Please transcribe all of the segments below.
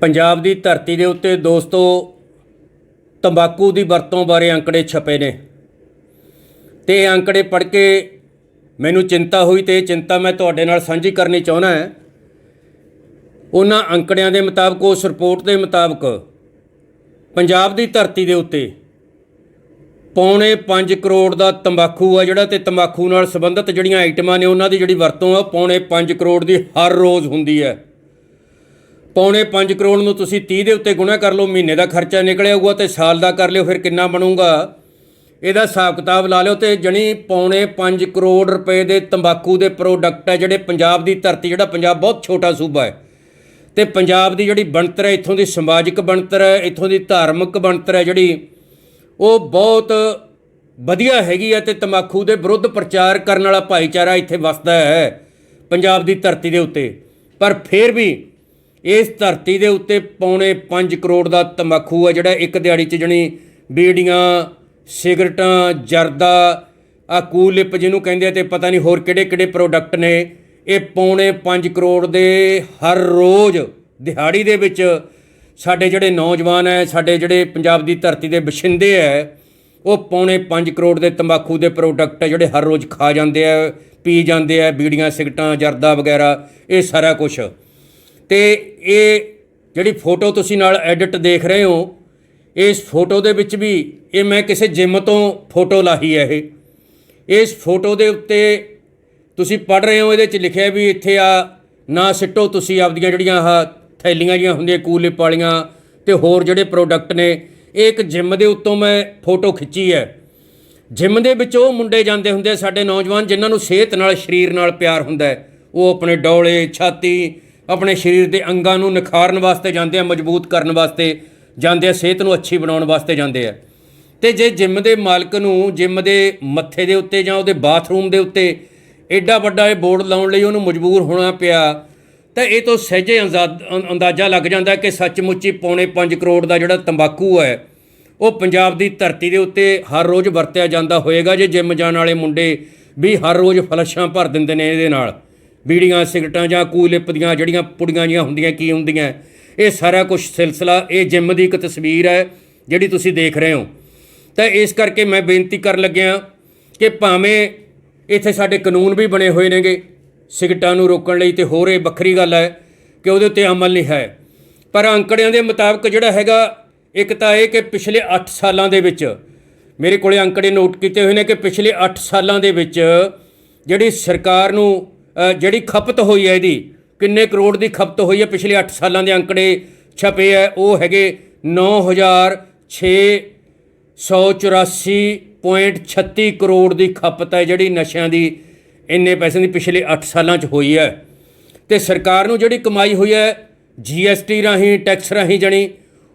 ਪੰਜਾਬ ਦੀ ਧਰਤੀ ਦੇ ਉੱਤੇ ਦੋਸਤੋ, ਤੰਬਾਕੂ ਦੀ ਵਰਤੋਂ ਬਾਰੇ ਅੰਕੜੇ ਛਪੇ ਨੇ। ਤੇ ਇਹ ਅੰਕੜੇ ਪੜ੍ਹ ਕੇ ਮੈਨੂੰ ਚਿੰਤਾ ਹੋਈ ਤੇ ਇਹ ਚਿੰਤਾ ਮੈਂ ਤੁਹਾਡੇ ਨਾਲ ਸਾਂਝੀ ਕਰਨੀ ਚਾਹੁੰਦਾ ਹਾਂ। ਉਹਨਾਂ ਅੰਕੜਿਆਂ ਦੇ ਮੁਤਾਬਕ, ਉਸ ਰਿਪੋਰਟ ਦੇ ਮੁਤਾਬਕ ਪੰਜਾਬ ਦੀ ਧਰਤੀ ਦੇ ਉੱਤੇ ਪੌਣੇ 5 ਕਰੋੜ ਦਾ ਤੰਬਾਕੂ ਆ ਜਿਹੜਾ ਤੇ ਤੰਬਾਕੂ ਨਾਲ ਸੰਬੰਧਿਤ ਜਿਹੜੀਆਂ ਆਈਟਮਾਂ ਨੇ, ਉਹਨਾਂ ਦੀ ਜਿਹੜੀ ਵਰਤੋਂ ਆ ਪੌਣੇ 5 ਕਰੋੜ ਦੀ ਹਰ ਰੋਜ਼ ਹੁੰਦੀ ਹੈ। ਪੌਣੇ 5 ਕਰੋੜ ਨੂੰ ਤੁਸੀਂ 30 ਦੇ ਉੱਤੇ ਗੁਣਾ ਕਰ ਲਓ, ਮਹੀਨੇ ਦਾ ਖਰਚਾ ਨਿਕਲਿਆ ਹੋਊਗਾ ਤੇ ਸਾਲ ਦਾ ਕਰ ਲਿਓ, ਫਿਰ ਕਿੰਨਾ ਬਣੂਗਾ? ਇਹਦਾ ਹਿਸਾਬ ਕਿਤਾਬ ਲਾ ਲਿਓ ਤੇ ਜਣੀ ਪੌਣੇ 5 ਕਰੋੜ ਰੁਪਏ ਦੇ ਤੰਬਾਕੂ ਦੇ ਪ੍ਰੋਡਕਟ ਹੈ ਜਿਹੜੇ ਪੰਜਾਬ ਦੀ ਧਰਤੀ, ਜਿਹੜਾ ਪੰਜਾਬ ਬਹੁਤ ਛੋਟਾ ਸੂਬਾ ਹੈ। ਤੇ ਪੰਜਾਬ ਦੀ ਜਿਹੜੀ ਬਣਤਰ ਹੈ, ਇੱਥੋਂ ਦੀ ਸਮਾਜਿਕ ਬਣਤਰ ਹੈ, ਇੱਥੋਂ ਦੀ ਧਾਰਮਿਕ ਬਣਤਰ ਹੈ ਜਿਹੜੀ, ਉਹ ਬਹੁਤ ਵਧੀਆ ਹੈਗੀ ਹੈ ਤੇ ਤੰਬਾਕੂ ਦੇ ਵਿਰੁੱਧ ਪ੍ਰਚਾਰ ਕਰਨ ਵਾਲਾ ਭਾਈਚਾਰਾ ਇੱਥੇ ਵਸਦਾ ਹੈ ਪੰਜਾਬ ਦੀ ਧਰਤੀ ਦੇ ਉੱਤੇ। ਪਰ ਫਿਰ ਵੀ ਇਸ ਧਰਤੀ ਦੇ ਉੱਤੇ ਪੌਣੇ 5 ਕਰੋੜ ਦਾ ਤੰਬਾਕੂ ਹੈ ਜਿਹੜਾ ਇੱਕ ਦਿਹਾੜੀ 'ਚ ਜਣੀ ਬੀੜੀਆਂ, ਸਿਗਰਟਾਂ, ਜਰਦਾ ਆ ਕੂਲਿਪ ਜਿਹਨੂੰ ਕਹਿੰਦੇ ਆ ਤੇ ਪਤਾ ਨਹੀਂ ਹੋਰ ਕਿਹੜੇ ਕਿਹੜੇ ਪ੍ਰੋਡਕਟ ਨੇ। ਇਹ ਪੌਣੇ 5 ਕਰੋੜ ਦੇ ਹਰ ਰੋਜ਼ ਦਿਹਾੜੀ ਦੇ ਵਿੱਚ ਸਾਡੇ ਜਿਹੜੇ ਨੌਜਵਾਨ ਹੈ ਸਾਡੇ ਜਿਹੜੇ ਪੰਜਾਬ ਦੀ ਧਰਤੀ ਦੇ ਵਸਿੰਦੇ ਹੈ ਉਹ ਪੌਣੇ 5 ਕਰੋੜ ਦੇ ਤੰਬਾਕੂ ਦੇ ਪ੍ਰੋਡਕਟ ਹੈ ਜਿਹੜੇ ਹਰ ਰੋਜ਼ ਖਾ ਜਾਂਦੇ ਆ ਪੀ ਜਾਂਦੇ ਆ ਬੀੜੀਆਂ, ਸਿਗਰਟਾਂ, ਜਰਦਾ ਵਗੈਰਾ, ਇਹ ਸਾਰਾ ਕੁਝ ਤੇ ਇਹ ਜਿਹੜੀ ਫੋਟੋ ਤੁਸੀਂ ਨਾਲ ਐਡਿਟ ਦੇਖ ਰਹੇ ਹੋ, ਇਸ ਫੋਟੋ ਦੇ ਵਿੱਚ ਵੀ ਇਹ ਮੈਂ ਕਿਸੇ ਜਿਮ ਤੋਂ ਫੋਟੋ ਲਾਹੀ ਹੈ ਇਹ। ਇਸ ਫੋਟੋ ਦੇ ਉੱਤੇ ਤੁਸੀਂ ਪੜ ਰਹੇ ਹੋ, ਇਹਦੇ 'ਚ ਲਿਖਿਆ ਵੀ ਇੱਥੇ ਆ, ਨਾ ਸਿੱਟੋ ਤੁਸੀਂ ਆਪਦੀਆਂ ਜਿਹੜੀਆਂ ਆ ਥੈਲੀਆਂ ਜੀਆਂ ਹੁੰਦੀਆਂ, ਕੂਲਿਪ ਵਾਲੀਆਂ ਤੇ ਹੋਰ ਜਿਹੜੇ ਪ੍ਰੋਡਕਟ ਨੇ, ਇਹ ਇੱਕ ਜਿਮ ਦੇ ਉੱਤੋਂ ਮੈਂ ਫੋਟੋ ਖਿੱਚੀ ਹੈ। ਜਿਮ ਦੇ ਵਿੱਚ ਉਹ ਮੁੰਡੇ ਜਾਂਦੇ ਹੁੰਦੇ ਆ, ਸਾਡੇ ਨੌਜਵਾਨ, ਜਿਨ੍ਹਾਂ ਨੂੰ ਸਿਹਤ ਨਾਲ, ਸਰੀਰ ਨਾਲ ਪਿਆਰ ਹੁੰਦਾ ਹੈ। ਉਹ ਆਪਣੇ ਡੌਲੇ, ਛਾਤੀ ਆਪਣੇ ਸਰੀਰ ਦੇ ਅੰਗਾਂ ਨੂੰ ਨਿਖਾਰਨ ਵਾਸਤੇ ਜਾਂਦੇ ਆ, ਮਜ਼ਬੂਤ ਕਰਨ ਵਾਸਤੇ ਜਾਂਦੇ ਆ, ਸਿਹਤ ਨੂੰ ਅੱਛੀ ਬਣਾਉਣ ਵਾਸਤੇ ਜਾਂਦੇ ਆ। ਤੇ ਜੇ ਜਿਮ ਦੇ ਮਾਲਕ ਨੂੰ ਜਿਮ ਦੇ ਮੱਥੇ ਦੇ ਉੱਤੇ ਜਾਂ ਉਹਦੇ ਬਾਥਰੂਮ ਦੇ ਉੱਤੇ ਐਡਾ ਵੱਡਾ ਇਹ ਬੋਰਡ ਲਾਉਣ ਲਈ ਉਹਨੂੰ ਮਜਬੂਰ ਹੋਣਾ ਪਿਆ, ਤਾਂ ਇਹ ਤੋਂ ਸਹਿਜੇ ਅੰਜ਼ਾਦ- ਅੰਦਾਜ਼ਾ ਲੱਗ ਜਾਂਦਾ ਕਿ ਸੱਚਮੁੱਚ ਹੀ ਪੌਣੇ 5 ਕਰੋੜ ਦਾ ਜਿਹੜਾ ਤੰਬਾਕੂ ਹੈ, ਉਹ ਪੰਜਾਬ ਦੀ ਧਰਤੀ ਦੇ ਉੱਤੇ ਹਰ ਰੋਜ਼ ਵਰਤਿਆ ਜਾਂਦਾ ਹੋਏਗਾ, ਜੇ ਜਿਮ ਜਾਣ ਵਾਲੇ ਮੁੰਡੇ ਵੀ ਹਰ ਰੋਜ਼ ਫਲਸ਼ਾਂ ਭਰ ਦਿੰਦੇ ਨੇ ਇਹਦੇ ਨਾਲ। ਬੀੜੀਆਂ, ਸਿਗਰਟਾਂ ਜਾਂ ਕੂਲਿਪ ਦੀਆਂ ਜਿਹੜੀਆਂ ਪੁੜੀਆਂ ਜੀਆਂ ਹੁੰਦੀਆਂ, ਕੀ ਹੁੰਦੀਆਂ? ਇਹ ਸਾਰਾ ਕੁਝ ਸਿਲਸਿਲਾ, ਇਹ ਜਿਮ ਦੀ ਇੱਕ ਤਸਵੀਰ ਹੈ, ਜਿਹੜੀ ਤੁਸੀਂ ਦੇਖ ਰਹੇ ਹੋ। ਤਾਂ ਇਸ ਕਰਕੇ ਮੈਂ ਬੇਨਤੀ ਕਰਨ ਲੱਗਿਆ ਕਿ ਭਾਵੇਂ ਇੱਥੇ ਸਾਡੇ ਕਾਨੂੰਨ ਵੀ ਬਣੇ ਹੋਏ ਨੇਗੇ, ਸਿਗਰਟਾਂ ਨੂੰ ਰੋਕਣ ਲਈ ਤੇ ਹੋਰ ਇਹ ਵੱਖਰੀ ਗੱਲ ਹੈ ਕਿ ਉਹਦੇ ਉੱਤੇ ਅਮਲ ਨਹੀਂ ਹੈ। ਪਰ ਅੰਕੜਿਆਂ ਦੇ ਮੁਤਾਬਕ ਜਿਹੜਾ ਹੈਗਾ, ਇੱਕ ਤਾਂ ਇਹ ਕਿ ਪਿਛਲੇ 8 ਸਾਲਾਂ ਦੇ ਵਿੱਚ, ਮੇਰੇ ਕੋਲੇ ਅੰਕੜੇ ਨੋਟ ਕੀਤੇ ਹੋਏ ਨੇ ਕਿ ਪਿਛਲੇ 8 ਸਾਲਾਂ ਦੇ ਵਿੱਚ ਜਿਹੜੀ ਸਰਕਾਰ ਨੂੰ ਜਿਹੜੀ ਖਪਤ ਹੋਈ ਹੈ ਇਹਦੀ, ਕਿੰਨੇ ਕਰੋੜ ਦੀ ਖਪਤ ਹੋਈ ਹੈ, ਪਿਛਲੇ 8 ਸਾਲਾਂ ਦੇ ਅੰਕੜੇ ਛਪੇ ਹੈ, ਉਹ ਹੈਗੇ 9006 184.36 ਕਰੋੜ ਦੀ ਖਪਤ ਹੈ, ਜਿਹੜੀ ਨਸ਼ਿਆਂ ਦੀ ਇੰਨੇ ਪੈਸੇ ਦੀ ਪਿਛਲੇ 8 ਸਾਲਾਂ 'ਚ ਹੋਈ ਹੈ। ਤੇ ਸਰਕਾਰ ਨੂੰ ਜਿਹੜੀ ਕਮਾਈ ਹੋਈ ਹੈ ਜੀਐਸਟੀ ਰਾਹੀਂ ਟੈਕਸ ਰਾਹੀਂ ਜਣੀ,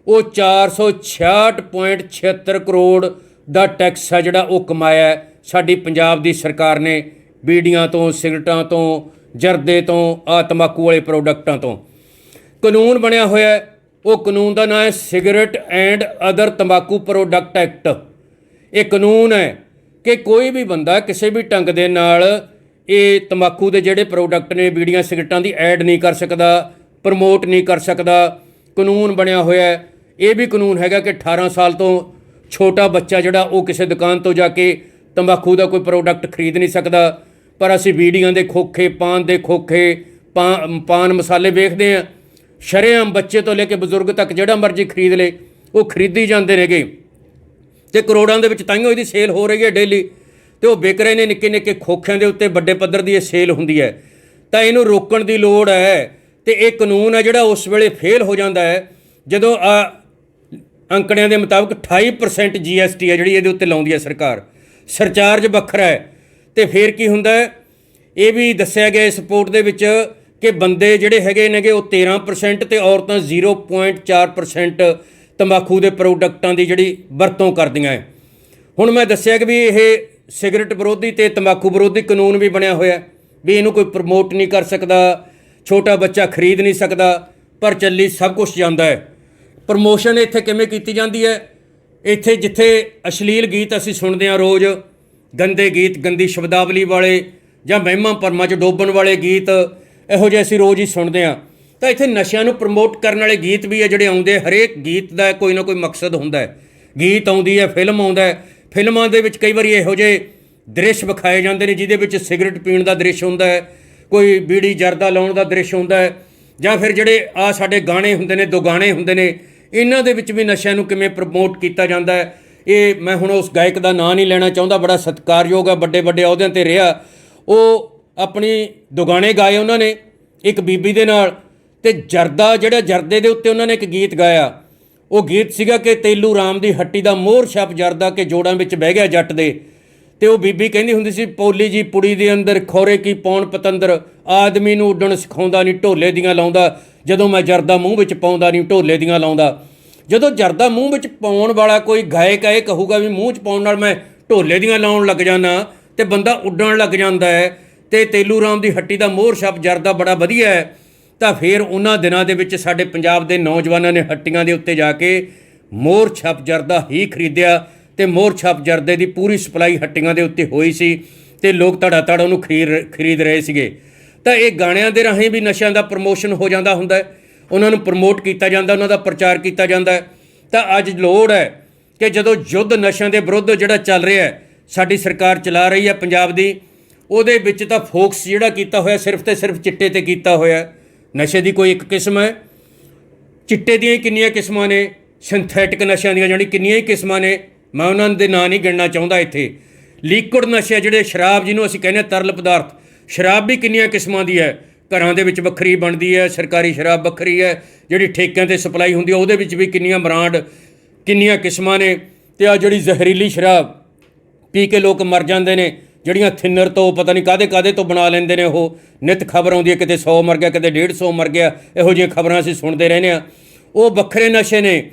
ਉਹ 466.76 ਕਰੋੜ ਦਾ ਟੈਕਸ ਹੈ ਜਿਹੜਾ ਉਹ ਕਮਾਇਆ ਸਾਡੀ ਪੰਜਾਬ ਦੀ ਸਰਕਾਰ ਨੇ ਬੀੜੀਆਂ ਤੋਂ, ਸਿਗਰਟਾਂ ਤੋਂ, ਜਰਦੇ ਤੋਂ ਆ ਤੰਬਾਕੂ ਵਾਲੇ ਪ੍ਰੋਡਕਟਾਂ ਤੋਂ। ਕਾਨੂੰਨ ਬਣਿਆ ਹੋਇਆ ਉਹ ਕਾਨੂੰਨ ਦਾ ਨਾਮ ਹੈ ਸਿਗਰਟ ਐਂਡ ਅਦਰ ਤੰਬਾਕੂ ਪ੍ਰੋਡਕਟ ਐਕਟ ਇਹ ਕਾਨੂੰਨ ਹੈ ਕਿ ਕੋਈ ਵੀ ਬੰਦਾ ਕਿਸੇ ਵੀ ਢੰਗ ਦੇ ਨਾਲ ਇਹ ਤੰਬਾਕੂ ਦੇ ਜਿਹੜੇ ਪ੍ਰੋਡਕਟ ਨੇ, ਬੀੜੀਆਂ, ਸਿਗਰਟਾਂ ਦੀ ਐਡ ਨਹੀਂ ਕਰ ਸਕਦਾ ਪ੍ਰਮੋਟ ਨਹੀਂ ਕਰ ਸਕਦਾ। ਕਾਨੂੰਨ ਬਣਿਆ ਹੋਇਆ ਹੈ। ਇਹ ਵੀ ਕਾਨੂੰਨ ਹੈਗਾ ਕਿ 18 ਸਾਲ ਤੋਂ ਛੋਟਾ ਬੱਚਾ ਜਿਹੜਾ ਉਹ ਕਿਸੇ ਦੁਕਾਨ ਤੋਂ ਜਾ ਕੇ ਤੰਬਾਕੂ ਦਾ ਕੋਈ ਪ੍ਰੋਡਕਟ ਖਰੀਦ ਨਹੀਂ ਸਕਦਾ। ਪਰ ਅਸੀਂ ਬੀੜੀਆਂ ਦੇ ਖੋਖੇ, ਪਾਨ ਦੇ ਖੋਖੇ, ਪਾ- ਪਾਨ ਮਸਾਲੇ ਵੇਖਦੇ ਹਾਂ। ਸ਼ਰੇਆਮ ਬੱਚੇ ਤੋਂ ਲੈ ਕੇ ਬਜ਼ੁਰਗ ਤੱਕ ਜਿਹੜਾ ਮਰਜ਼ੀ ਖਰੀਦ ਲੇ, ਉਹ ਖਰੀਦੀ ਜਾਂਦੇ ਨੇਗੇ। ਤੇ ਕਰੋੜਾਂ ਦੇ ਵਿੱਚ ਤਾਈਓ ਇਹਦੀ ਸੇਲ ਹੋ ਰਹੀ ਹੈ ਡੇਲੀ। ਤੇ ਉਹ ਵਿਕ ਰਹੇ ਨੇ ਨਿੱਕੇ ਨਿੱਕੇ ਖੋਖਿਆਂ ਦੇ ਉੱਤੇ, ਵੱਡੇ ਪੱਧਰ ਦੀ ਇਹ ਸੇਲ ਹੁੰਦੀ ਹੈ। ਤਾਂ ਇਹਨੂੰ ਰੋਕਣ ਦੀ ਲੋੜ ਹੈ। ਤੇ ਇਹ ਕਾਨੂੰਨ ਹੈ ਜਿਹੜਾ ਉਸ ਵੇਲੇ ਫੇਲ ਹੋ ਜਾਂਦਾ ਹੈ, ਜਦੋਂ ਆ ਅੰਕੜਿਆਂ ਦੇ ਮੁਤਾਬਕ 28% ਜੀਐਸਟੀ ਹੈ ਜਿਹੜੀ ਇਹਦੇ ਉੱਤੇ ਲਾਉਂਦੀ ਹੈ ਸਰਕਾਰ। ਸਰਚਾਰਜ ਵੱਖਰਾ ਹੈ। ਤੇ ਫਿਰ ਕੀ ਹੁੰਦਾ ਇਹ ਵੀ ਦੱਸਿਆ ਗਿਆ ਇਸ ਰਿਪੋਰਟ ਦੇ ਵਿੱਚ ਕਿ ਬੰਦੇ ਜਿਹੜੇ ਹੈਗੇ ਨੇਗੇ ਉਹ 13% ਤੇ ਔਰਤਾਂ 0.4% ਤੰਬਾਕੂ ਦੇ ਪ੍ਰੋਡਕਟਾਂ ਦੀ ਜਿਹੜੀ ਵਰਤੋਂ ਕਰਦੀਆਂ ਹੈ। ਹੁਣ ਮੈਂ ਦੱਸਿਆ ਕਿ ਵੀ ਇਹ ਸਿਗਰਟ ਵਿਰੋਧੀ ਤੇ ਤੰਬਾਕੂ ਵਿਰੋਧੀ ਕਾਨੂੰਨ ਵੀ ਬਣਿਆ ਹੋਇਆ ਵੀ ਇਹਨੂੰ ਕੋਈ ਪ੍ਰਮੋਟ ਨਹੀਂ ਕਰ ਸਕਦਾ, ਛੋਟਾ ਬੱਚਾ ਖਰੀਦ ਨਹੀਂ ਸਕਦਾ, ਪਰ ਚੱਲੀ ਸਭ ਕੁਝ ਜਾਂਦਾ ਹੈ। ਪ੍ਰਮੋਸ਼ਨ ਇੱਥੇ ਕਿਵੇਂ ਕੀਤੀ ਜਾਂਦੀ ਹੈ? ਇੱਥੇ ਜਿੱਥੇ ਅਸ਼ਲੀਲ ਗੀਤ ਅਸੀਂ ਸੁਣਦੇ ਹਾਂ ਰੋਜ਼ ਗੰਦੇ ਗੀਤ, ਗੰਦੀ ਸ਼ਬਦਾਵਲੀ ਵਾਲੇ ਜਾਂ ਵਹਿਮਾਂ ਭਰਮਾਂ 'ਚ ਡੋਬਣ ਵਾਲੇ ਗੀਤ, ਇਹੋ ਜਿਹੇ ਅਸੀਂ ਰੋਜ਼ ਹੀ ਸੁਣਦੇ ਹਾਂ। ਤਾਂ ਇੱਥੇ ਨਸ਼ਿਆਂ ਨੂੰ ਪ੍ਰਮੋਟ ਕਰਨ ਵਾਲੇ ਗੀਤ ਵੀ ਆ ਜਿਹੜੇ ਆਉਂਦੇ ਹਰੇਕ ਗੀਤ ਦਾ ਕੋਈ ਨਾ ਕੋਈ ਮਕਸਦ ਹੁੰਦਾ ਹੈ। ਗੀਤ ਆਉਂਦੀ ਹੈ, ਫਿਲਮ ਆਉਂਦਾ ਹੈ। ਫਿਲਮਾਂ ਦੇ ਵਿੱਚ ਕਈ ਵਾਰੀ ਇਹੋ ਜਿਹੇ ਦ੍ਰਿਸ਼ ਵਿਖਾਏ ਜਾਂਦੇ ਨੇ ਜਿਹਦੇ ਵਿੱਚ ਸਿਗਰਟ ਪੀਣ ਦਾ ਦ੍ਰਿਸ਼ ਹੁੰਦਾ ਹੈ, ਕੋਈ ਬੀੜੀ ਜਰਦਾ ਲਾਉਣ ਦਾ ਦ੍ਰਿਸ਼ ਹੁੰਦਾ ਹੈ, ਜਾਂ ਫਿਰ ਜਿਹੜੇ ਆ ਸਾਡੇ ਗਾਣੇ ਹੁੰਦੇ ਨੇ, ਦੋ ਗਾਣੇ ਹੁੰਦੇ ਨੇ, ਇਹਨਾਂ ਦੇ ਵਿੱਚ ਵੀ ਨਸ਼ਿਆਂ ਨੂੰ ਕਿਵੇਂ ਪ੍ਰਮੋਟ ਕੀਤਾ ਜਾਂਦਾ ਹੈ। ਇਹ ਮੈਂ ਹੁਣ ਉਸ ਗਾਇਕ ਦਾ ਨਾਂ ਨਹੀਂ ਲੈਣਾ ਚਾਹੁੰਦਾ, ਬੜਾ ਸਤਿਕਾਰਯੋਗ ਆ, ਵੱਡੇ ਵੱਡੇ ਅਹੁਦਿਆਂ ਤੇ ਰਿਹਾ। ਉਹ ਆਪਣੀ ਦੁਗਾਣੇ ਗਾਏ ਉਹਨਾਂ ਨੇ, ਇੱਕ ਬੀਬੀ ਦੇ ਨਾਲ, ਤੇ ਜਰਦਾ, ਜਿਹੜਾ ਜਰਦੇ ਦੇ ਉੱਤੇ ਉਹਨਾਂ ਨੇ ਇੱਕ ਗੀਤ ਗਾਇਆ। ਉਹ ਗੀਤ ਸੀਗਾ ਕਿ ਤੇਲੂ ਰਾਮ ਦੀ ਹੱਟੀ ਦਾ ਮੋਹਰ ਛਪ ਜਰਦਾ ਕਿ ਜੋੜਾਂ ਵਿੱਚ ਬਹਿ ਗਿਆ ਜੱਟ ਦੇ। ਤੇ ਉਹ ਬੀਬੀ ਕਹਿੰਦੀ ਹੁੰਦੀ ਸੀ, ਪੋਲੀ ਜੀ ਪੁੜੀ ਦੇ ਅੰਦਰ ਖੋਰੇ ਕੀ ਪੌਣ ਪਤੰਦਰ, ਆਦਮੀ ਨੂੰ ਉੱਡਣ ਸਿਖਾਉਂਦਾ ਨਹੀਂ ਢੋਲੇ ਦੀਆਂ ਲਾਉਂਦਾ। ਜਦੋਂ ਮੈਂ ਜਰਦਾ ਮੂੰਹ ਵਿੱਚ ਪਾਉਂਦਾ ਨਹੀਂ ਢੋਲੇ ਦੀਆਂ ਲਾਉਂਦਾ। ਜਦੋਂ ਜਰਦਾ ਮੂੰਹ ਵਿੱਚ ਪਾਉਣ ਵਾਲਾ ਕੋਈ ਗਾਇਕ ਇਹ ਕਹੂਗਾ ਵੀ ਮੂੰਹ 'ਚ ਪਾਉਣ ਨਾਲ ਮੈਂ ਢੋਲੇ ਦੀਆਂ ਲਾਉਣ ਲੱਗ ਜਾਣਾ ਤੇ ਬੰਦਾ ਉੱਡਣ ਲੱਗ ਜਾਂਦਾ ਹੈ ਤੇ ਤੇਲੂ ਰਾਮ ਦੀ ਹੱਟੀ ਦਾ ਮੋਹਰ ਛਾਪ ਜਰਦਾ ਬੜਾ ਵਧੀਆ ਹੈ, ਤਾਂ ਫਿਰ ਉਹਨਾਂ ਦਿਨਾਂ ਦੇ ਵਿੱਚ ਸਾਡੇ ਪੰਜਾਬ ਦੇ ਨੌਜਵਾਨਾਂ ਨੇ ਹੱਟੀਆਂ ਦੇ ਉੱਤੇ ਜਾ ਕੇ ਮੋਹਰ ਛਾਪ ਜਰਦਾ ਹੀ ਖਰੀਦਿਆ ਤੇ ਮੋਹਰ ਛਾਪ ਜਰਦੇ ਦੀ ਪੂਰੀ ਸਪਲਾਈ ਹੱਟੀਆਂ ਦੇ ਉੱਤੇ ਹੋਈ ਸੀ ਤੇ ਲੋਕ ਧੜਾ ਧੜ ਉਹਨੂੰ ਖਰੀਦ ਖਰੀਦ ਰਹੇ ਸੀਗੇ। ਤਾਂ ਇਹ ਗਾਣਿਆਂ ਦੇ ਰਾਹੀਂ ਵੀ ਨਸ਼ਿਆਂ ਦਾ ਪ੍ਰਮੋਸ਼ਨ ਹੋ ਜਾਂਦਾ ਹੁੰਦਾ ਹੈ। ਉਹਨਾਂ ਨੂੰ ਪ੍ਰਮੋਟ ਕੀਤਾ ਜਾਂਦਾ, ਉਹਨਾਂ ਦਾ ਪ੍ਰਚਾਰ ਕੀਤਾ ਜਾਂਦਾ ਤਾਂ ਅੱਜ ਲੋੜ ਹੈ ਕਿ ਜਦੋਂ ਯੁੱਧ ਨਸ਼ਿਆਂ ਦੇ ਵਿਰੁੱਧ ਜਿਹੜਾ ਚੱਲ ਰਿਹਾ ਹੈ, ਸਾਡੀ ਸਰਕਾਰ ਚਲਾ ਰਹੀ ਹੈ ਪੰਜਾਬ ਦੀ, ਉਹਦੇ ਵਿੱਚ ਤਾਂ ਫੋਕਸ ਜਿਹੜਾ ਕੀਤਾ ਹੋਇਆ ਸਿਰਫ ਤੇ ਸਿਰਫ ਚਿੱਟੇ ਤੇ ਕੀਤਾ ਹੋਇਆ ਨਸ਼ੇ ਦੀ ਕੋਈ ਇੱਕ ਕਿਸਮ ਹੈ। ਚਿੱਟੇ ਦੀਆਂ ਹੀ ਕਿੰਨੀਆਂ ਕਿਸਮਾਂ ਨੇ ਸਿੰਥੈਟਿਕ ਨਸ਼ਿਆਂ ਦੀਆਂ ਜਿਹੜੀ ਕਿੰਨੀਆਂ ਹੀ ਕਿਸਮਾਂ ਨੇ, ਮੈਂ ਉਹਨਾਂ ਦੇ ਨਾਂ ਨਹੀਂ ਗਿਣਨਾ ਚਾਹੁੰਦਾ ਇੱਥੇ। ਲਿਕੁਇਡ ਨਸ਼ੇ ਜਿਹੜੇ ਸ਼ਰਾਬ ਜਿਹਨੂੰ ਅਸੀਂ ਕਹਿੰਦੇ ਹਾਂ ਤਰਲ ਪਦਾਰਥ, ਸ਼ਰਾਬ ਵੀ ਕਿੰਨੀਆਂ ਕਿਸਮਾਂ ਦੀ ਹੈ। ਘਰਾਂ ਦੇ ਵਿੱਚ ਵੱਖਰੀ ਬਣਦੀ ਹੈ, ਸਰਕਾਰੀ ਸ਼ਰਾਬ ਵੱਖਰੀ ਹੈ, ਜਿਹੜੀ ਠੇਕਿਆਂ ਤੇ ਸਪਲਾਈ ਹੁੰਦੀ ਹੈ, ਉਹਦੇ ਵਿੱਚ ਵੀ ਕਿੰਨੀਆਂ ਬ੍ਰਾਂਡ, ਕਿੰਨੀਆਂ ਕਿਸਮਾਂ ਨੇ। ਤੇ ਆ ਜਿਹੜੀ ਜ਼ਹਿਰੀਲੀ ਸ਼ਰਾਬ ਪੀ ਕੇ ਲੋਕ ਮਰ ਜਾਂਦੇ ਨੇ, ਜਿਹੜੀਆਂ ਥਿਨਰ ਤੋਂ ਪਤਾ ਨਹੀਂ ਕਾਦੇ ਕਾਦੇ ਤੋਂ ਬਣਾ ਲੈਂਦੇ ਨੇ ਉਹ। ਨਿਤ ਖਬਰ ਆਉਂਦੀ ਹੈ, ਕਿਤੇ 100 ਮਰ ਗਿਆ, ਕਿਤੇ 150 ਮਰ ਗਿਆ, ਇਹੋ ਜਿਹੀਆਂ ਖਬਰਾਂ ਅਸੀਂ ਸੁਣਦੇ ਰਹਿੰਦੇ ਆ ਉਹ ਵੱਖਰੇ ਨਸ਼ੇ ਨੇ।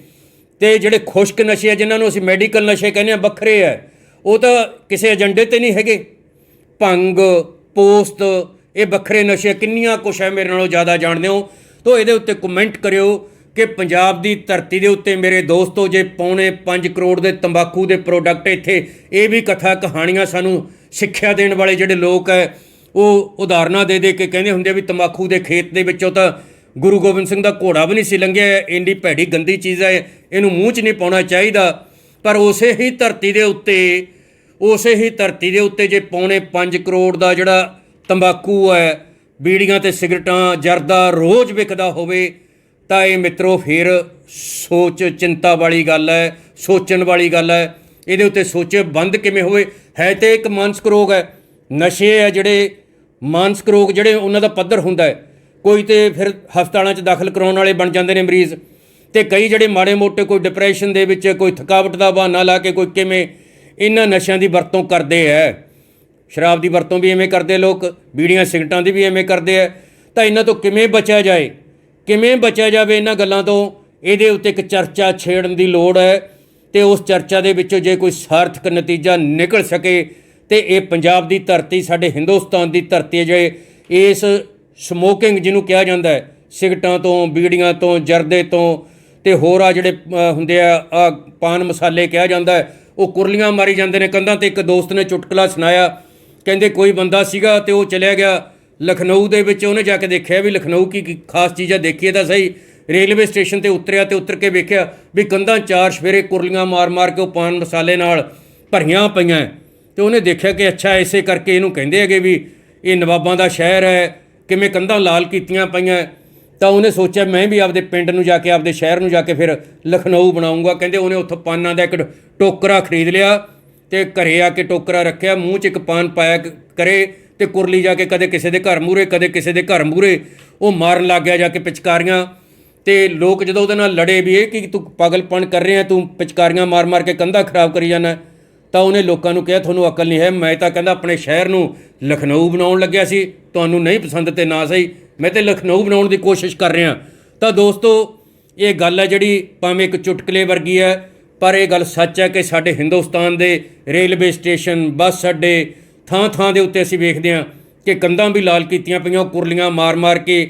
ਤੇ ਜਿਹੜੇ ਖੁਸ਼ਕ ਨਸ਼ੇ ਆ, ਜਿਨ੍ਹਾਂ ਨੂੰ ਅਸੀਂ ਮੈਡੀਕਲ ਨਸ਼ੇ ਕਹਿੰਦੇ ਆ ਵੱਖਰੇ ਆ। ਉਹ ਤਾਂ ਕਿਸੇ ਏਜੰਡੇ ਤੇ ਨਹੀਂ ਹੈਗੇ। ਭੰਗ, ਪੋਸਤ ਇਹ ਵੱਖਰੇ ਨਸ਼ੇ ਕਿੰਨੀਆਂ ਕੁਛ ਹੈ ਮੇਰੇ ਨਾਲੋਂ ਜ਼ਿਆਦਾ ਜਾਣਦੇ ਹੋ? ਤੋ ਇਹਦੇ ਉੱਤੇ ਕਮੈਂਟ ਕਰਿਓ ਕਿ ਪੰਜਾਬ ਦੀ ਧਰਤੀ ਦੇ ਉੱਤੇ ਮੇਰੇ ਦੋਸਤੋ ਜੇ ਪੌਣੇ 5 ਕਰੋੜ ਦੇ ਤੰਬਾਕੂ ਦੇ ਪ੍ਰੋਡਕਟ ਇੱਥੇ, ਇਹ ਵੀ ਕਥਾ ਕਹਾਣੀਆਂ ਸਾਨੂੰ ਸਿੱਖਿਆ ਦੇਣ ਵਾਲੇ ਜਿਹੜੇ ਲੋਕ ਹੈ, ਉਹ ਉਦਾਹਰਨਾਂ ਦੇ ਦੇ ਕੇ ਕਹਿੰਦੇ ਹੁੰਦੇ ਆ ਵੀ ਤੰਬਾਕੂ ਦੇ ਖੇਤ ਦੇ ਵਿੱਚੋਂ ਤਾਂ ਗੁਰੂ ਗੋਬਿੰਦ ਸਿੰਘ ਦਾ ਘੋੜਾ ਵੀ ਨਹੀਂ ਸੀ ਲੰਘਿਆ, ਇੰਨੀ ਭੈੜੀ ਗੰਦੀ ਚੀਜ਼ ਹੈ, ਇਹਨੂੰ ਮੂੰਹ 'ਚ ਨਹੀਂ ਪਾਉਣਾ ਚਾਹੀਦਾ। ਪਰ ਉਸੇ ਹੀ ਧਰਤੀ ਦੇ ਉੱਤੇ, ਉਸੇ ਹੀ ਧਰਤੀ ਦੇ ਉੱਤੇ ਜੇ ਪੌਣੇ 5 ਕਰੋੜ ਦਾ ਜਿਹੜਾ ਤੰਬਾਕੂ ਹੈ, ਬੀੜੀਆਂ ਤੇ ਸਿਗਰਟਾਂ, ਜਰਦਾ ਰੋਜ਼ ਵਿਕਦਾ ਹੋਵੇ, ਤਾਂ ਇਹ ਮਿੱਤਰੋ ਫਿਰ ਸੋਚ ਚਿੰਤਾ ਵਾਲੀ ਗੱਲ ਹੈ, ਸੋਚਣ ਵਾਲੀ ਗੱਲ ਹੈ। ਇਹਦੇ ਉੱਤੇ ਸੋਚੇ ਬੰਦ ਕਿਵੇਂ ਹੋਵੇ? ਹੈ ਤੇ ਇੱਕ ਮਾਨਸਿਕ ਰੋਗ ਹੈ। ਨਸ਼ੇ ਹੈ ਜਿਹੜੇ, ਮਾਨਸਿਕ ਰੋਗ ਜਿਹੜੇ ਉਹਨਾਂ ਦਾ ਪੱਧਰ ਹੁੰਦਾ ਹੈ। ਕੋਈ ਤੇ ਫਿਰ ਹਸਪਤਾਲਾਂ 'ਚ ਦਾਖਲ ਕਰਾਉਣ ਵਾਲੇ ਬਣ ਜਾਂਦੇ ਨੇ ਮਰੀਜ਼। ਤੇ ਕਈ ਜਿਹੜੇ ਮਾੜੇ ਮੋਟੇ ਕੋਈ ਡਿਪਰੈਸ਼ਨ ਦੇ ਵਿੱਚ ਕੋਈ ਥਕਾਵਟ ਦਾ ਬਹਾਨਾ ਲਾ ਕੇ ਕੋਈ ਕਿਵੇਂ, ਇਹਨਾਂ ਨਸ਼ਿਆਂ ਦੀ ਵਰਤੋਂ ਕਰਦੇ ਐ ਸ਼ਰਾਬ ਦੀ ਵਰਤੋਂ ਵੀ ਐਵੇਂ ਕਰਦੇ ਲੋਕ, ਬੀੜੀਆਂ ਸਿਗਰਟਾਂ ਦੀ ਵੀ ਐਵੇਂ ਕਰਦੇ ਐ ਤਾਂ ਇਹਨਾਂ ਤੋਂ ਕਿਵੇਂ ਬਚਿਆ ਜਾਏ? ਕਿਵੇਂ ਬਚਿਆ ਜਾਵੇ ਇਹਨਾਂ ਗੱਲਾਂ ਤੋਂ? ਇਹਦੇ ਉੱਤੇ ਇੱਕ ਚਰਚਾ ਛੇੜਨ ਦੀ ਲੋੜ ਹੈ ਤੇ ਉਸ ਚਰਚਾ ਦੇ ਵਿੱਚੋਂ ਜੇ ਕੋਈ ਸਾਰਥਕ ਨਤੀਜਾ ਨਿਕਲ ਸਕੇ ਤੇ ਇਹ ਪੰਜਾਬ ਦੀ ਧਰਤੀ, ਸਾਡੇ ਹਿੰਦੁਸਤਾਨ ਦੀ ਧਰਤੀ ਹੈ ਜੇ ਇਸ ਸਮੋਕਿੰਗ ਜਿਹਨੂੰ ਕਿਹਾ ਜਾਂਦਾ ਹੈ, ਸਿਗਰਟਾਂ ਤੋਂ, ਬੀੜੀਆਂ ਤੋਂ, ਜਰਦੇ ਤੋਂ ਤੇ ਹੋਰ ਆ ਜਿਹੜੇ ਹੁੰਦੇ ਆ ਆ ਪਾਨ ਮਸਾਲੇ ਕਿਹਾ ਜਾਂਦਾ ਉਹ ਕੁਰਲੀਆਂ ਮਾਰੀ ਜਾਂਦੇ ਨੇ ਕੰਧਾਂ ਤੇ। ਇੱਕ ਦੋਸਤ ਨੇ ਚੁਟਕਲਾ ਸੁਣਾਇਆ ਕਹਿੰਦੇ ਕੋਈ ਬੰਦਾ ਸੀਗਾ ਤੇ ਉਹ ਚਲਿਆ ਗਿਆ। ਲਖਨਊ ਦੇ ਵਿੱਚ ਉਹਨੇ ਜਾ ਕੇ ਦੇਖਿਆ ਵੀ ਲਖਨਊ ਕੀ ਕੀ ਖਾਸ ਚੀਜ਼ਾਂ ਦੇਖੀਏ ਤਾਂ ਸਹੀ। ਰੇਲਵੇ ਸਟੇਸ਼ਨ ਤੇ ਉਤਰਿਆ ਤੇ ਉਤਰ ਕੇ ਵੇਖਿਆ ਵੀ ਕੰਧਾਂ ਚਾਰ ਸਵੇਰੇ ਕੁਰਲੀਆਂ ਮਾਰ-ਮਾਰ ਕੇ ਉਹ ਪਾਨ ਮਸਾਲੇ ਨਾਲ ਭਰੀਆਂ ਪਈਆਂ। ਤੇ ਉਹਨੇ ਦੇਖਿਆ ਕਿ ਅੱਛਾ, ਇਸੇ ਕਰਕੇ ਇਹਨੂੰ ਕਹਿੰਦੇ ਹੈਗੇ ਵੀ ਇਹ ਨਵਾਬਾਂ ਦਾ ਸ਼ਹਿਰ ਹੈ, ਕਿਵੇਂ ਕੰਧਾਂ ਲਾਲ ਕੀਤੀਆਂ ਪਈਆਂ। ਤਾਂ ਉਹਨੇ ਸੋਚਿਆ, ਮੈਂ ਵੀ ਆਪਦੇ ਪਿੰਡ ਨੂੰ ਜਾ ਕੇ, ਆਪਦੇ ਸ਼ਹਿਰ ਨੂੰ ਜਾ ਕੇ ਫਿਰ ਲਖਨਊ ਬਣਾਉਂਗਾ। ਕਹਿੰਦੇ ਉਹਨੇ ਉੱਥੋਂ ਪਾਨਾਂ ਦਾ ਇੱਕ ਟੋਕਰਾ ਖਰੀਦ ਲਿਆ। ਤੇ ਘਰੇ ਆ ਕੇ ਟੋਕਰਾ ਰੱਖਿਆ, ਮੂੰਹ 'ਚ ਇੱਕ ਪਾਨ ਪਾਇਆ ਕਰੇ ਤੇ ਕੁਰਲੀ ਜਾ ਕੇ ਕਦੇ ਕਿਸੇ ਦੇ ਘਰ ਮੂਰੇ ਕਦੇ ਕਿਸੇ ਦੇ ਘਰ ਮੂਰੇ ਉਹ ਮਾਰਨ ਲੱਗ ਗਿਆ ਜਾ ਕੇ ਪਿਚਕਾਰੀਆਂ। ਤੇ ਲੋਕ ਜਦੋਂ ਉਹਦੇ ਨਾਲ ਲੜੇ ਵੀ, ਇਹ ਕਿ ਤੂੰ ਪਾਗਲਪਣ ਕਰ ਰਿਹਾ, ਤੂੰ ਪਿਚਕਾਰੀਆਂ ਮਾਰ-ਮਾਰ ਕੇ ਕੰਧਾ ਖਰਾਬ ਕਰੀ ਜਾਂਦਾ। ਤਾਂ ਉਹਨੇ ਲੋਕਾਂ ਨੂੰ ਕਿਹਾ, ਤੁਹਾਨੂੰ ਅਕਲ ਨਹੀਂ ਹੈ। ਮੈਂ ਤਾਂ ਕਹਿੰਦਾ, ਆਪਣੇ ਸ਼ਹਿਰ ਨੂੰ ਲਖਨਊ ਬਣਾਉਣ ਲੱਗਿਆ ਸੀ। ਤੁਹਾਨੂੰ ਨਹੀਂ ਪਸੰਦ ਤੇ ਨਾ ਸਹੀ। ਮੈਂ ਤੇ ਲਖਨਊ ਬਣਾਉਣ ਦੀ ਕੋਸ਼ਿਸ਼ ਕਰ ਰਿਹਾ। ਤਾਂ ਦੋਸਤੋ, ਇਹ ਗੱਲ ਹੈ ਜਿਹੜੀ ਭਾਵੇਂ ਇੱਕ ਚੁਟਕਲੇ ਵਰਗੀ ਹੈ ਪਰ ਇਹ ਗੱਲ ਸੱਚ ਹੈ ਕਿ ਸਾਡੇ ਹਿੰਦੁਸਤਾਨ ਦੇ ਰੇਲਵੇ ਸਟੇਸ਼ਨ, ਬੱਸ ਅੱਡੇ ਥਾਂ ਥਾਂ ਦੇ ਉੱਤੇ ਅਸੀਂ ਵੇਖਦੇ ਹਾਂ ਕਿ ਕੰਧਾਂ ਵੀ ਲਾਲ ਕੀਤੀਆਂ ਪਈਆਂ ਉਹ ਕੁਰਲੀਆਂ ਮਾਰ-ਮਾਰ ਕੇ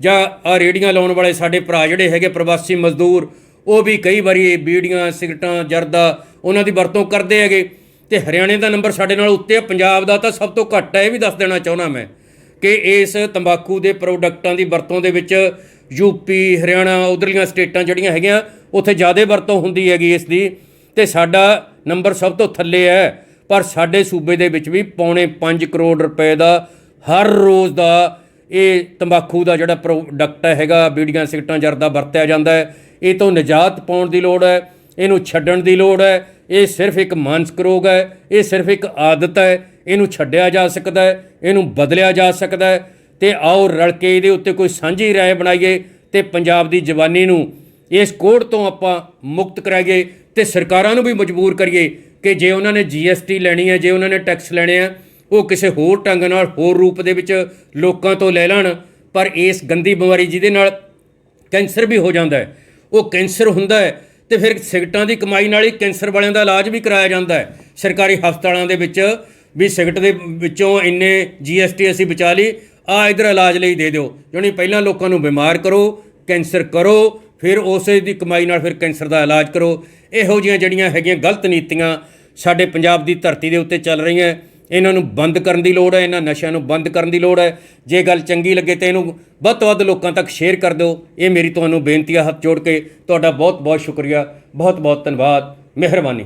ਜਾਂ ਆ ਰੇੜੀਆਂ ਲਾਉਣ ਵਾਲੇ ਸਾਡੇ ਭਰਾ ਜਿਹੜੇ ਹੈਗੇ ਪ੍ਰਵਾਸੀ ਮਜ਼ਦੂਰ, ਉਹ ਵੀ ਕਈ ਵਾਰੀ ਇਹ ਬੀੜੀਆਂ, ਸਿਗਰਟਾਂ, ਜਰਦਾ ਉਹਨਾਂ ਦੀ ਵਰਤੋਂ ਕਰਦੇ ਹੈਗੇ ਤੇ ਹਰਿਆਣੇ ਦਾ ਨੰਬਰ ਸਾਡੇ ਨਾਲ ਉੱਤੇ ਹੈ ਪੰਜਾਬ ਦਾ ਤਾਂ ਸਭ ਤੋਂ ਘੱਟ ਹੈ, ਇਹ ਵੀ ਦੱਸ ਦੇਣਾ ਚਾਹੁੰਦਾ ਮੈਂ ਕਿ ਇਸ ਤੰਬਾਕੂ ਦੇ ਪ੍ਰੋਡਕਟਾਂ ਦੀ ਵਰਤੋਂ ਦੇ ਵਿੱਚ ਯੂਪੀ ਹਰਿਆਣਾ, ਉਧਰਲੀਆਂ ਸਟੇਟਾਂ ਜਿਹੜੀਆਂ ਹੈਗੀਆਂ ਉੱਥੇ ਜ਼ਿਆਦਾ ਵਰਤੋਂ ਹੁੰਦੀ ਹੈਗੀ ਇਸ ਦੀ ਤੇ ਸਾਡਾ ਨੰਬਰ ਸਭ ਤੋਂ ਥੱਲੇ ਹੈ, ਪਰ ਸਾਡੇ ਸੂਬੇ ਦੇ ਵਿੱਚ ਵੀ ਪੌਣੇ 5 ਕਰੋੜ ਰੁਪਏ ਦਾ ਹਰ ਰੋਜ਼ ਦਾ ਇਹ ਤੰਬਾਕੂ ਦਾ ਜਿਹੜਾ ਪ੍ਰੋਡਕਟ ਹੈਗਾ, ਬੀੜੀਆਂ, ਸਿਗਰਟਾਂ, ਜਰਦਾ ਵਰਤਿਆ ਜਾਂਦਾ ਹੈ। ਇਹ ਤੋਂ ਨਿਜਾਤ ਪਾਉਣ ਦੀ ਲੋੜ ਹੈ, ਇਹਨੂੰ ਛੱਡਣ ਦੀ ਲੋੜ ਹੈ, ਇਹ ਸਿਰਫ ਇੱਕ ਮਾਨਸਿਕ ਰੋਗ ਹੈ, ਇਹ ਸਿਰਫ ਇੱਕ ਆਦਤ ਹੈ, ਇਹਨੂੰ ਛੱਡਿਆ ਜਾ ਸਕਦਾ ਹੈ, ਇਹਨੂੰ ਬਦਲਿਆ ਜਾ ਸਕਦਾ ਹੈ। ਤੇ ਆਓ ਰਲ ਕੇ ਇਹਦੇ ਉੱਤੇ ਕੋਈ ਸਾਂਝੀ ਰਾਏ ਬਣਾਈਏ ਤੇ ਪੰਜਾਬ ਦੀ ਜਵਾਨੀ ਨੂੰ ਇਸ ਕੋਡ ਤੋਂ ਆਪਾਂ ਮੁਕਤ ਕਰਾਈਏ ਤੇ ਸਰਕਾਰਾਂ ਨੂੰ ਵੀ ਮਜਬੂਰ ਕਰੀਏ ਕਿ ਜੇ ਉਹਨਾਂ ਨੇ ਜੀਐਸਟੀ ਲੈਣੀ ਹੈ, ਜੇ ਉਹਨਾਂ ਨੇ ਟੈਕਸ ਲੈਣੇ ਆ, ਉਹ ਕਿਸੇ ਹੋਰ ਢੰਗ ਨਾਲ, ਹੋਰ ਰੂਪ ਦੇ ਵਿੱਚ ਲੋਕਾਂ ਤੋਂ ਲੈ ਲੈਣ, ਪਰ ਇਸ ਗੰਦੀ ਬਿਮਾਰੀ ਜਿਹਦੇ ਨਾਲ ਕੈਂਸਰ ਵੀ ਹੋ ਜਾਂਦਾ ਹੈ। ਉਹ ਕੈਂਸਰ ਹੁੰਦਾ ਹੈ ਤੇ ਫਿਰ ਸਿਗਟਾਂ ਦੀ ਕਮਾਈ ਨਾਲ ਹੀ ਕੈਂਸਰ ਵਾਲਿਆਂ ਦਾ ਇਲਾਜ ਵੀ ਕਰਾਇਆ ਜਾਂਦਾ ਹੈ। ਸਰਕਾਰੀ ਹਸਪਤਾਲਾਂ ਦੇ ਵਿੱਚ ਵੀ ਸਿਗਟ ਦੇ ਵਿੱਚੋਂ ਇੰਨੇ ਜੀਐਸਟੀ ਅਸੀਂ ਬਚਾ ਲਈ, ਆ ਇਧਰ ਇਲਾਜ ਲਈ ਦੇ ਦਿਓ। ਜਾਣੀ ਪਹਿਲਾਂ ਲੋਕਾਂ ਨੂੰ ਬਿਮਾਰ ਕਰੋ, ਕੈਂਸਰ ਕਰੋ ਫਿਰ ਉਸੇ ਦੀ ਕਮਾਈ ਨਾਲ ਫਿਰ ਕੈਂਸਰ ਦਾ ਇਲਾਜ ਕਰੋ। ਇਹੋ ਜਿਹੀਆਂ ਜਿਹੜੀਆਂ ਹੈਗੀਆਂ ਗਲਤ ਨੀਤੀਆਂ ਸਾਡੇ ਪੰਜਾਬ ਦੀ ਧਰਤੀ ਦੇ ਉੱਤੇ ਚੱਲ ਰਹੀਆਂ। ਇਹਨਾਂ ਨੂੰ ਬੰਦ ਕਰਨ ਦੀ ਲੋੜ ਹੈ, ਇਹਨਾਂ ਨਸ਼ਿਆਂ ਨੂੰ ਬੰਦ ਕਰਨ ਦੀ ਲੋੜ ਹੈ। ਜੇ ਗੱਲ ਚੰਗੀ ਲੱਗੇ ਤੇ ਇਹਨੂੰ ਵੱਧ ਤੋਂ ਵੱਧ ਲੋਕਾਂ ਤੱਕ ਸ਼ੇਅਰ ਕਰ ਦਿਓ। ਇਹ ਮੇਰੀ ਤੁਹਾਨੂੰ ਬੇਨਤੀ ਹੈ ਹੱਥ ਜੋੜ ਕੇ। ਤੁਹਾਡਾ ਬਹੁਤ ਬਹੁਤ ਸ਼ੁਕਰੀਆ। ਬਹੁਤ ਬਹੁਤ ਧੰਨਵਾਦ। ਮਿਹਰਬਾਨੀ।